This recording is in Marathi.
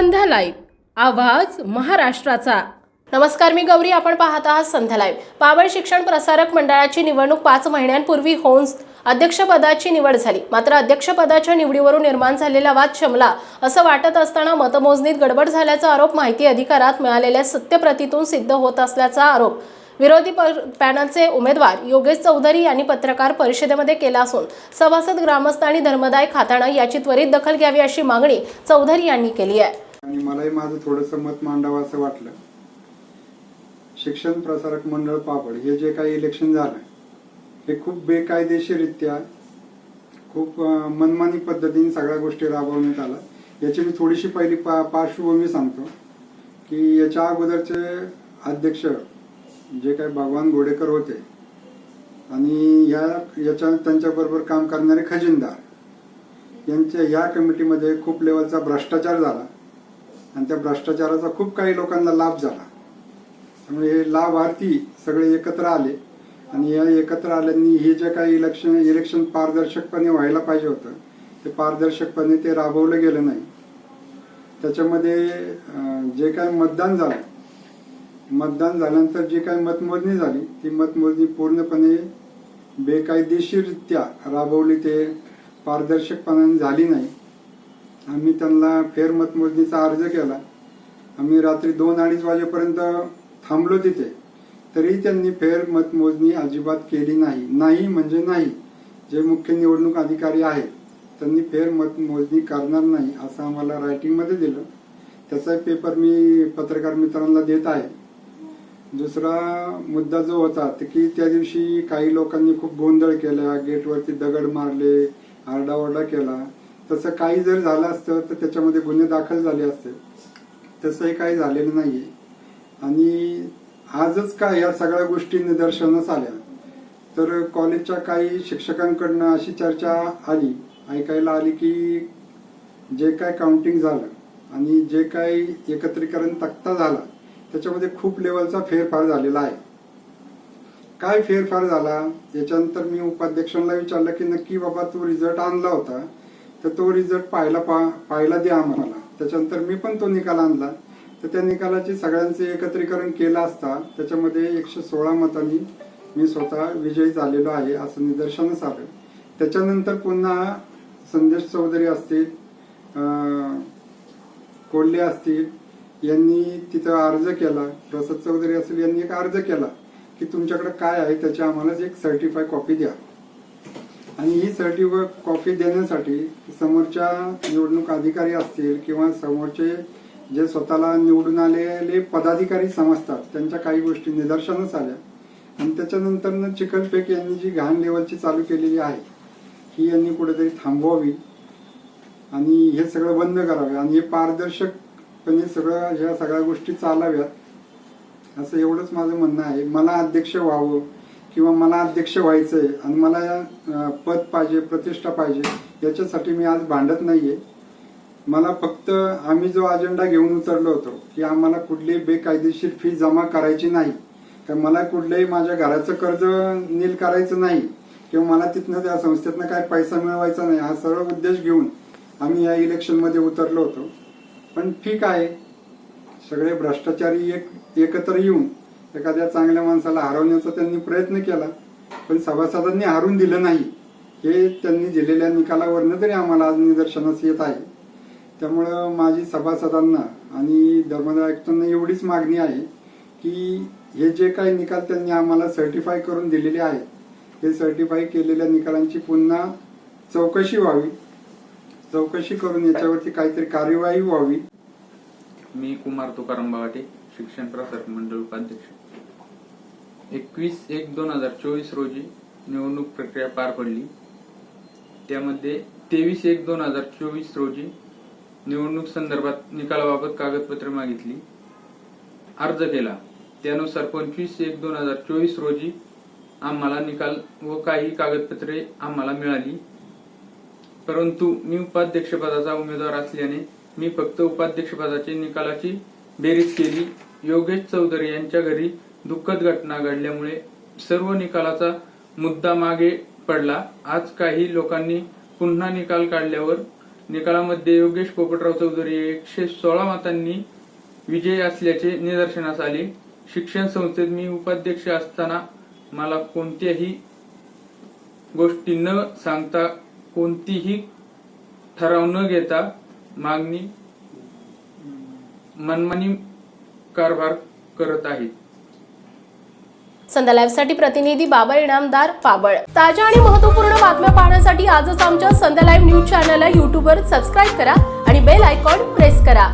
संध्या लाईव्ह. आवाज महाराष्ट्राचा. नमस्कार मी गौरी. आपण पाहत आहात संध्या लाईव्ह. पाबळ शिक्षण प्रसारक मंडळाची निवडणूक पाच महिन्यांपूर्वी होऊन अध्यक्षपदाची निवड झाली. मात्र अध्यक्षपदाच्या निवडीवरून निर्माण झालेला वाद शमला. असं वाटत असताना मतमोजणीत गडबड झाल्याचा आरोप माहिती अधिकारात मिळालेल्या सत्यप्रतीतून सिद्ध होत असल्याचा आरोप विरोधी पॅनलचे उमेदवार योगेश चौधरी यांनी पत्रकार परिषदेमध्ये केला असून सभासद ग्रामस्थ आणि धर्मदाय खाताना याची त्वरित दखल घ्यावी अशी मागणी चौधरी यांनी केली आहे. आणि मलाही माझं थोडंसं मत मांडावं असं वाटलं. शिक्षण प्रसारक मंडळ पापड हे जे काही इलेक्शन झालं हे खूप बेकायदेशीररित्या खूप मनमानी पद्धतीने सगळ्या गोष्टी राबवण्यात आल्या. याची मी थोडीशी पहिली पा पार्श्वभूमी सांगतो की याच्या अगोदरचे अध्यक्ष जे काही भगवान गोडेकर होते आणि या याच्या त्यांच्याबरोबर काम करणारे खजिनदार यांच्या या कमिटीमध्ये खूप लेवलचा भ्रष्टाचार झाला. आणि त्या भ्रष्टाचाराचा खूप काही लोकांना लाभ झाला. त्यामुळे हे लाभार्थी सगळे एकत्र आले. आणि या एकत्र आल्यांनी हे जे काही इलेक्शन इलेक्शन पारदर्शकपणे व्हायला पाहिजे होतं ते पारदर्शकपणे ते राबवलं गेलं नाही. त्याच्यामध्ये जे काय मतदान झालं मतदान झाल्यानंतर जी काही मतमोजणी झाली ती मतमोजणी पूर्णपणे बेकायदेशीररित्या राबवली ते पारदर्शकपणाने झाली नाही. आम्ही त्यांना फेरमतमोजणीचा अर्ज केला. आम्ही रात्री दोन अडीच वाजेपर्यंत थांबलो तिथे. तरी त्यांनी फेरमतमोजणी अजिबात केली नाही. नाही म्हणजे नाही. जे मुख्य निवडणूक अधिकारी आहेत त्यांनी फेरमतमोजणी करणार नाही असं आम्हाला रायटिंगमध्ये दिलं. त्याचा पेपर मी पत्रकार मित्रांना देत आहे. दुसरा मुद्दा जो होता की त्या दिवशी काही लोकांनी खूप गोंधळ केला गेटवरती दगड मारले आरडाओरडा केला. तसं काही जर झालं असतं तर त्याच्यामध्ये गुन्हे दाखल झाले असते. तसंही काही झालेलं नाहीये. आणि आजच काय या सगळ्या गोष्टी निदर्शनास आल्या. तर कॉलेजच्या काही शिक्षकांकडनं अशी चर्चा आली ऐकायला आली की जे काय काउंटिंग झालं आणि जे काही एकत्रीकरण तक्ता झाला त्याच्यामध्ये खूप लेवलचा फेरफार झालेला आहे. काय फेरफार झाला? याच्यानंतर मी उपाध्यक्षांना विचारलं की नक्की बाबा तू रिझल्ट आणला होता. तर तो रिझल्ट पाहायला पा पाहायला द्या आम्हाला. त्याच्यानंतर मी पण तो निकाल आणला. तर त्या निकालाचे सगळ्यांचे एकत्रीकरण केलं असता त्याच्यामध्ये एकशे सोळा मतांनी मी स्वतः विजयी झालेलो आहे असं निदर्शनच आलं. त्याच्यानंतर पुन्हा संदेश चौधरी असतील कोल्हे असतील यांनी तिथं अर्ज केला. प्रसाद चौधरी असतील यांनी एक अर्ज केला की तुमच्याकडे काय आहे त्याची आम्हाला एक सर्टिफाय कॉपी द्या. आणि ही सर्टिफिकेट कॉपी देण्यासाठी समोरच्या निवडणूक अधिकारी असतील किंवा समोरचे जे स्वतःला निवडून आलेले पदाधिकारी समजतात त्यांच्या काही गोष्टी निदर्शनास आल्या. आणि त्याच्यानंतर चिखलपेक यांनी जी घाण लेवलची चालू केलेली आहे ही यांनी कुठेतरी थांबवावी आणि हे सगळं बंद करावे आणि हे पारदर्शकपणे सगळं ह्या सगळ्या गोष्टी चालाव्यात असं एवढंच माझं म्हणणं आहे. मला अध्यक्ष व्हावं किंवा मला अध्यक्ष व्हायचंय आणि मला पद पाहिजे प्रतिष्ठा पाहिजे याच्यासाठी मी आज भांडत नाहीये. मला फक्त आम्ही जो अजेंडा घेऊन उतरलो होतो की आम्हाला कुठलीही बेकायदेशीर फी जमा करायची नाही. तर मला कुठलंही माझ्या घराचं कर्ज नील करायचं नाही. किंवा मला तिथनं त्या संस्थेतनं काय पैसा मिळवायचा नाही हा सरळ उद्देश घेऊन आम्ही या इलेक्शनमध्ये उतरलो होतो. पण ठीक आहे सगळे भ्रष्टाचारी एक एकत्र येऊन एखाद्या चांगल्या माणसाला हरवण्याचा त्यांनी प्रयत्न केला पण सभासदांनी हारून दिलं नाही. हे त्यांनी दिलेल्या निकालावरनं तरी आम्हाला आज निदर्शनास येत आहे. त्यामुळं माझी सभासदांना आणि धर्मदाय आयुक्तांना एवढीच मागणी आहे की हे जे काही निकाल त्यांनी आम्हाला सर्टिफाय करून दिलेले आहेत हे सर्टिफाय केलेल्या निकालांची पुन्हा चौकशी व्हावी. चौकशी करून याच्यावरती काहीतरी कार्यवाही व्हावी. मी कुमार तुकाराम बावाटे शिक्षण प्रसारक मंडळ उपाध्यक्ष. एकवीस एक दोन हजार चोवीस रोजी निवडणूक प्रक्रिया पार पडली. त्यामध्ये तेवीस एक दोन हजार चोवीस रोजी निवडणूक संदर्भात निकालाबाबत कागदपत्रे मागितली. अर्ज केला. त्यानुसार पंचवीस एक दोन हजार चोवीस रोजी आम्हाला निकाल व काही कागदपत्रे आम्हाला मिळाली. परंतु मी उपाध्यक्षपदाचा उमेदवार असल्याने मी फक्त उपाध्यक्षपदाची निकालाची बेरीज केली. योगेश चौधरी यांच्या घरी दुःखद घटना घडल्यामुळे सर्व निकालाचा मुद्दा मागे पडला. आज काही लोकांनी पुन्हा निकाल काढल्यावर निकालामध्ये योगेश पोपटराव चौधरी एकशे सोळा मतांनी विजयी असल्याचे निदर्शनास आले. शिक्षण संस्थेत मी उपाध्यक्ष असताना मला कोणत्याही गोष्टी न सांगता कोणतीही ठराव न घेता मागणी मनमानी कारभार करत आहेत संध्या लाईव्हसाठी प्रतिनिधी बाबा इनामदार पाबळ. ताज्या आणि महत्त्वपूर्ण बातम्या पाहण्यासाठी आजच आमच्या संध्या लाईव्ह न्यूज चॅनलला युट्यूबवर सबस्क्राईब करा आणि बेल आयकॉन प्रेस करा.